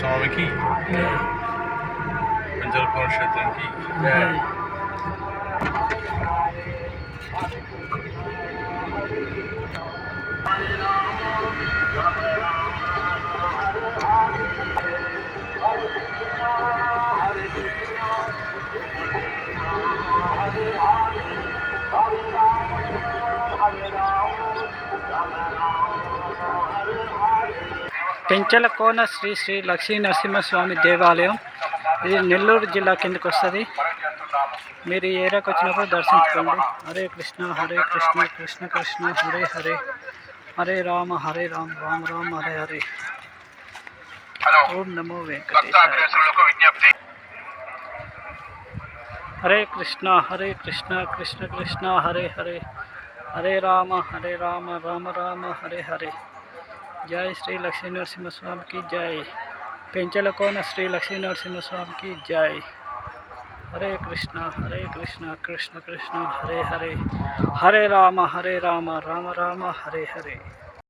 স্বামী কি অঞ্চল পরিষদের কি Thank you. పెంచలకోన శ్రీ శ్రీ లక్ష్మీ నరసింహస్వామి దేవాలయం. ఇది నెల్లూరు జిల్లా కిందకు వస్తుంది. మీరు ఈ ఏరియాకి వచ్చినప్పుడు దర్శించుకోండి. హరే కృష్ణ హరే కృష్ణ కృష్ణ కృష్ణ హరే హరే హరే రామ హరే రామ రామ రామ హరే హరే. ఓం నమో వెంకటేశ్వర హరే కృష్ణ హరే కృష్ణ కృష్ణ కృష్ణ హరే హరే హరే రామ హరే రామ రామ రామ హరే హరే. जय श्री लक्ष्मी नरसिंह स्वामी की जय। पेंचल कौन श्री लक्ष्मी नरसिंह स्वामी की जय। हरे कृष्णा हरे कृष्णा, कृष्ण कृष्ण, हरे हरे। हरे राम हरे राम राम राम, हरे हरे।